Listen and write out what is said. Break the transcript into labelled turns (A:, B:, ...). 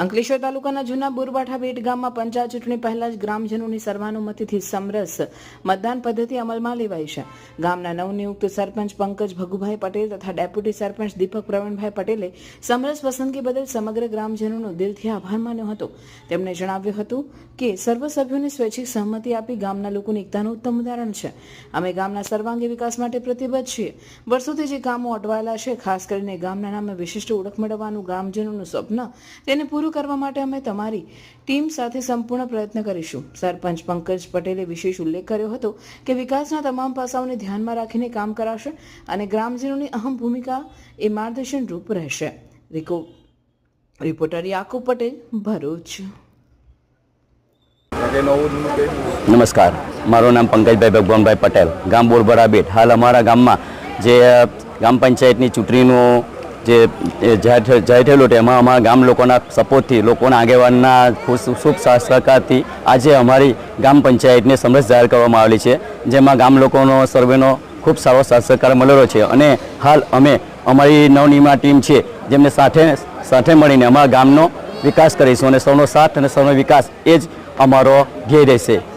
A: અંકલેશ્વર તાલુકાના જૂના બુરવાઠા બેટ ગામમાં પંચાયત ચૂંટણી પહેલા જ ગ્રામજનોની સર્વાનુમતિથી સમરસ મતદાન પદ્ધતિ અમલમાં લેવાઈ છે. ગામના નવનિયુક્ત સરપંચ પંકજ ભગુભાઈ પટેલ તથા ડેપ્યુટી સરપંચ દીપક પ્રવીણભાઈ પટેલે સમરસ પસંદગી બદલ સમગ્ર ગ્રામજનોનો દિલથી આભાર માન્યો હતો. તેમણે જણાવ્યું હતું કે સર્વ સભ્યોને સ્વૈચ્છિક સહમતિ આપી ગામના લોકોની એકતાનું ઉત્તમ ઉદાહરણ છે. અમે ગામના સર્વાંગી વિકાસ માટે પ્રતિબદ્ધ છીએ. વર્ષોથી જે કામો અટવાયેલા છે, ખાસ કરીને ગામના નામે વિશિષ્ટ ઓળખ મેળવવાનું ગામજનોનું સ્વપ્ન, તેને પૂરું કરવા માટે અમે તમારી ટીમ સાથે સંપૂર્ણ પ્રયત્ન કરીશું. સરપંચ પંકજ પટેલે વિશેષ ઉલ્લેખ કર્યો હતો કે વિકાસના તમામ પાસાઓને ધ્યાનમાં રાખીને કામ કરાશે અને ગ્રામજનોની અહમ ભૂમિકા એ માર્ગદર્શન રૂપ રહેશે. રિકો રિપોર્ટર યાકુબ પટેલ, ભરૂચ.
B: નમસ્કાર. મારું નામ પંકજભાઈ ભગવાનભાઈ પટેલ. ગામ બોરબરા બેટ. હાલ અમારા ગામમાં જે ગ્રામ પંચાયતની ચૂંટણીનું જે થયેલું હતું, એમાં અમારા ગામ લોકોના સપોર્ટથી, લોકોના આગેવાનના શુભ સહ- સહકારથી આજે અમારી ગ્રામ પંચાયતને સમરસ જાહેર કરવામાં આવેલી છે, જેમાં ગામ લોકોનો સર્વેનો ખૂબ સારો સહકાર મળેલો છે. અને હાલ અમે અમારી નવનિર્માણ ટીમ છે, જેમને સાથે સાથે મળીને અમારા ગામનો વિકાસ કરીશું અને સૌનો સાથ અને સૌનો વિકાસ એ જ અમારો ધ્યેય રહેશે.